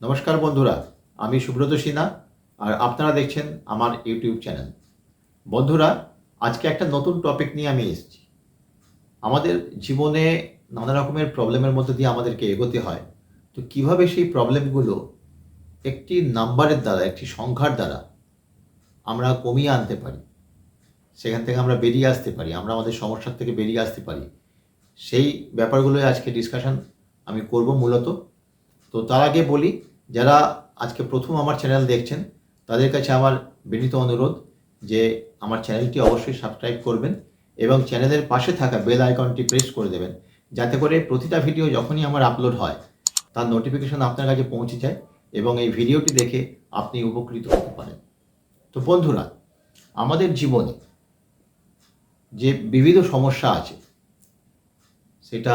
নমস্কার বন্ধুরা, আমি সুব্রত সিনহা আর আপনারা দেখছেন আমার ইউটিউব চ্যানেল। বন্ধুরা, আজকে একটা নতুন টপিক নিয়ে আমি এসেছি। আমাদের জীবনে নানা রকমের প্রবলেমের মধ্যে দিয়ে আমাদেরকে এগোতে হয়। তো কীভাবে সেই প্রবলেমগুলো একটি নাম্বারের দ্বারা, একটি সংখ্যার দ্বারা আমরা কমিয়ে আনতে পারি? সেখান থেকে আমরা বেরিয়ে আসতে পারি, আমরা আমাদের সমস্যার থেকে বেরিয়ে আসতে পারি। সেই ব্যাপারগুলোই আজকে ডিসকাশন আমি করব মূলত। তো তার আগে বলি যারা আজকে প্রথম আমার চ্যানেল দেখছেন, তাদের কাছে আমার বিনীত অনুরোধ যে আমার চ্যানেলটি অবশ্যই সাবস্ক্রাইব করবেন এবং চ্যানেলের পাশে থাকা বেল আইকনটি প্রেস করে দেবেন। যাতে করে প্রতিটা ভিডিও যখনই আমার আপলোড হয়, তার নোটিফিকেশন আপনার কাছে পৌঁছে যায় এবং এই ভিডিওটি দেখে আপনি উপকৃত হতে পারেন। তো বন্ধুরা, আমাদের জীবনে যে বিবিধ সমস্যা আছে, সেটা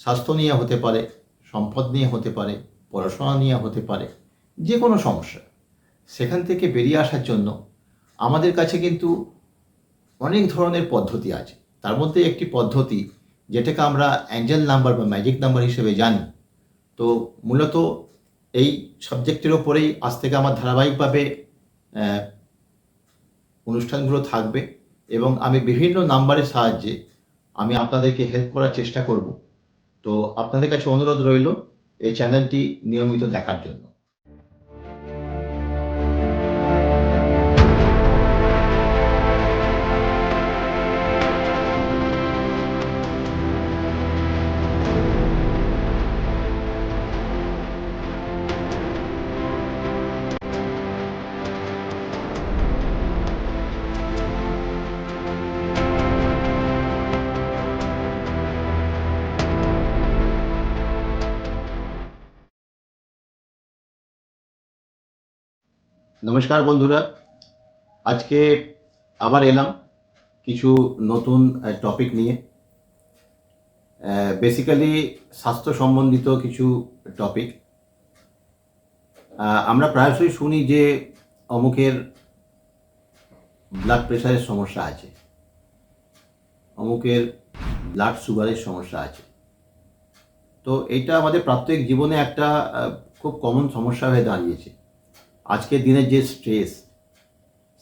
স্বাস্থ্য নিয়ে হতে পারে, সম্পদ নিয়ে হতে পারে পড়াশোনা নিয়ে হতে পারে যে কোনো সমস্যা। সেখান থেকে বেরিয়ে আসার জন্য আমাদের কাছে কিন্তু অনেক ধরনের পদ্ধতি আছে। তার মধ্যে একটি পদ্ধতি যেটাকে আমরা অ্যাঞ্জেল নাম্বার বা ম্যাজিক নাম্বার হিসেবে জানি। তো মূলত এই সাবজেক্টের ওপরেই আজ থেকে আমার ধারাবাহিকভাবে অনুষ্ঠানগুলো থাকবে এবং আমি বিভিন্ন নাম্বারের সাহায্যে আমি আপনাদেরকে হেল্প করার চেষ্টা করব। তো আপনাদের কাছে অনুরোধ রইল এই চ্যানেলটি নিয়মিত দেখার জন্য। নমস্কার বন্ধুরা। আজকে আবার এলাম কিছু নতুন টপিক নিয়ে। বেসিক্যালি স্বাস্থ্য সম্বন্ধিত কিছু টপিক আমরা প্রায়শই শুনি যে অমুকের ব্লাড প্রেশারের সমস্যা আছে। অমুকের ব্লাড সুগারের সমস্যা আছে। তো এটা আমাদের প্রাত্যহিক জীবনে একটা খুব কমন সমস্যা হয়ে দাঁড়িয়েছে। আজকের দিনের যে স্ট্রেস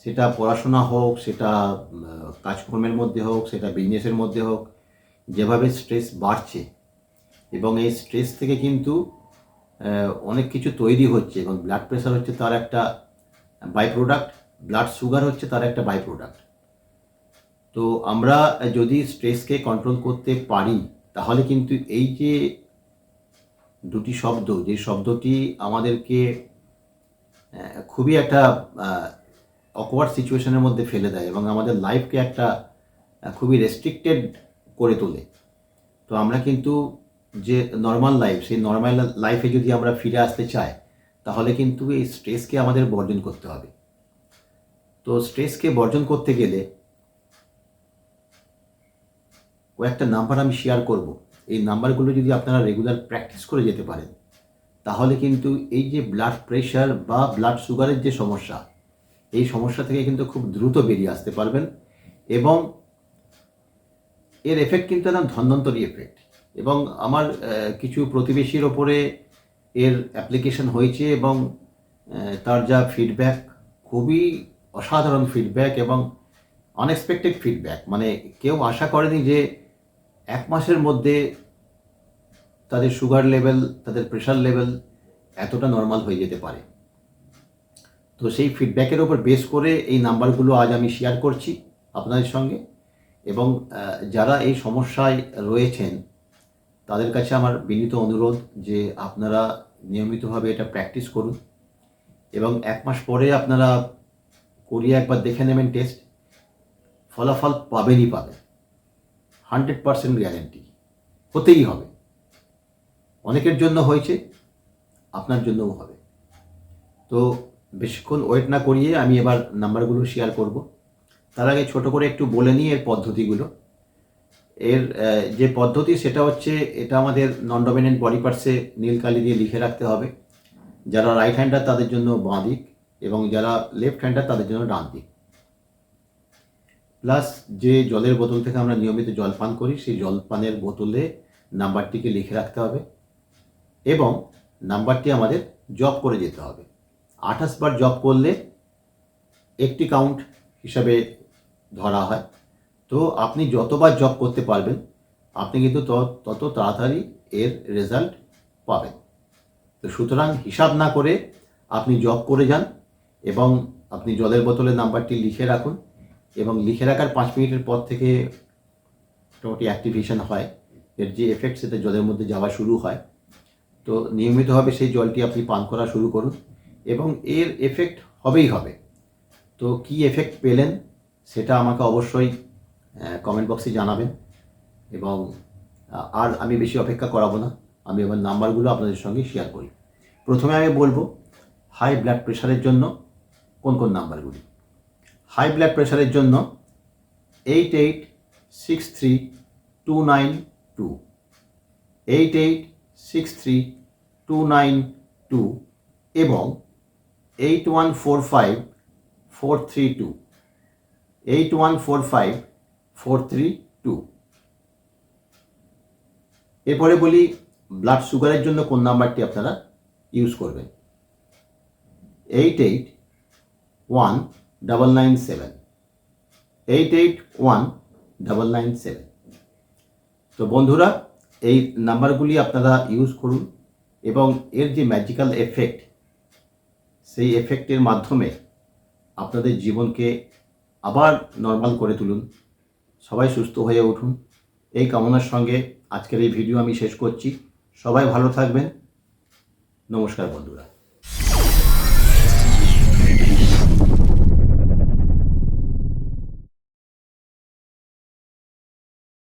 সেটা পড়াশোনা হোক, সেটা কাজকর্মের মধ্যে হোক, সেটা বিজনেসের মধ্যে হোক, যেভাবে স্ট্রেস বাড়ছে এবং এই স্ট্রেস থেকে কিন্তু অনেক কিছু তৈরি হচ্ছে। এবং ব্লাড প্রেশার হচ্ছে তার একটা বাই প্রোডাক্ট ব্লাড সুগার হচ্ছে তার একটা বাই প্রোডাক্ট তো আমরা যদি স্ট্রেসকে কন্ট্রোল করতে পারি, তাহলে কিন্তু এই যে দুটি শব্দ, যে শব্দটি আমাদেরকে খুবই একটা অকওয়ার্ড সিচুয়েশনের মধ্যে ফেলে দেয় এবং আমাদের লাইফকে একটা খুবই রেস্ট্রিক্টেড করে তোলে। তো আমরা কিন্তু যে নর্মাল লাইফ সেই নর্মাল লাইফে যদি আমরা ফিরে আসতে চাই, তাহলে কিন্তু এই স্ট্রেসকে আমাদের বর্জন করতে হবে। তো স্ট্রেসকে বর্জন করতে গেলে কয়েকটা নাম্বার আমি শেয়ার করব। এই নাম্বারগুলো যদি আপনারা রেগুলার প্র্যাকটিস করে যেতে পারেন তাহলে কিন্তু এই যে ব্লাড প্রেশার বা ব্লাড সুগারের যে সমস্যা, এই সমস্যা থেকে কিন্তু খুব দ্রুত বেরিয়ে আসতে পারবেন এবং এর এফেক্ট কিন্তু একদম ধন্বন্তরী এফেক্ট এবং আমার কিছু প্রতিবেশীর ওপরে এর অ্যাপ্লিকেশন হয়েছে এবং তার যা ফিডব্যাক খুবই অসাধারণ ফিডব্যাক এবং আনএক্সপেক্টেড ফিডব্যাক মানে কেউ আশা করেনি যে এক মাসের মধ্যে তাদের সুগার লেভেল তাদের প্রেশার লেভেল এতটা নর্মাল হয়ে যেতে পারে। তো সেই ফিডব্যাকের ওপর বেস করে এই নাম্বারগুলো আজ আমি শেয়ার করছি আপনাদের সঙ্গে। এবং যারা এই সমস্যায় রয়েছেন, তাদের কাছে আমার বিনীত অনুরোধ যে আপনারা নিয়মিতভাবে এটা প্র্যাকটিস করুন। এবং এক মাস পরে আপনারা করিয়ে একবার দেখে নেবেন টেস্ট ফলাফল পাবেনই পাবেন। হান্ড্রেড পারসেন্ট গ্যারেন্টি হতেই হবে। অনেকের জন্য হয়েছে, আপনার জন্যও হবে। তো বেশিক্ষণ ওয়েট না করিয়ে আমি এবার নাম্বারগুলো শেয়ার করব। তার আগে ছোট করে একটু বলে নিই এর পদ্ধতিগুলো। এর যে পদ্ধতি সেটা হচ্ছে এটা আমাদের নন ডমিনেন্ট বডি পার্টসে নীল কালি দিয়ে লিখে রাখতে হবে। যারা রাইট হ্যান্ডার তাদের জন্য বাঁ দিক এবং যারা লেফট হ্যান্ডার তাদের জন্য ডান দিক। প্লাস যে জলের বোতল থেকে আমরা নিয়মিত জল পান করি, সেই জল পানের বোতলে নাম্বারটিকে লিখে রাখতে হবে। এবং নাম্বারটি আমাদের জব করে যেতে হবে। আঠাশ বার জব করলে একটি কাউন্ট হিসাবে ধরা হয়। তো আপনি যতবার জব করতে পারবেন, আপনি কিন্তু তত তাড়াতাড়ি এর রেজাল্ট পাবেন। তো সুতরাং হিসাব না করে আপনি জব করে যান এবং আপনি জলের বোতলে নাম্বারটি লিখে রাখুন এবং লিখে রাখার পাঁচ মিনিটের পর থেকে মোটামুটি অ্যাক্টিভেশন হয়। এর যে এফেক্ট সেটা জলের মধ্যে যাওয়া শুরু হয়। তো নিয়মিতভাবে সেই জলটি আপনি পান করা শুরু করুন এবং এর এফেক্ট হবেই হবে। তো কি এফেক্ট পেলেন সেটা আমাকে অবশ্যই কমেন্ট বক্সে জানাবেন এবং আর আমি বেশি অপেক্ষা করাবো না। আমি আমার নাম্বারগুলো আপনাদের সঙ্গে শেয়ার করি। প্রথমে আমি বলব হাই ব্লাড প্রেশারের জন্য কোন কোন নাম্বারগুলি হাই ব্লাড প্রেশারের জন্য eight eight six three two nine two eight eight six three two nine two এবং eight one four five four three two eight one four five four three two এরপরে বলি blood সুগারের জন্য কোন নাম্বারটি আপনারা ইউজ করবেন? Eight eight one double nine seven eight eight one double nine seven তো বন্ধুরা এই নাম্বারগুলি আপনারা ইউজ করুন এবং এর যে ম্যাজিক্যাল এফেক্ট সেই এফেক্টের মাধ্যমে আপনাদের জীবনকে আবার নর্মাল করে তুলুন। সবাই সুস্থ হয়ে উঠুন। এই কামনার সঙ্গে আজকের এই ভিডিও আমি শেষ করছি। সবাই ভালো থাকবেন। নমস্কার বন্ধুরা।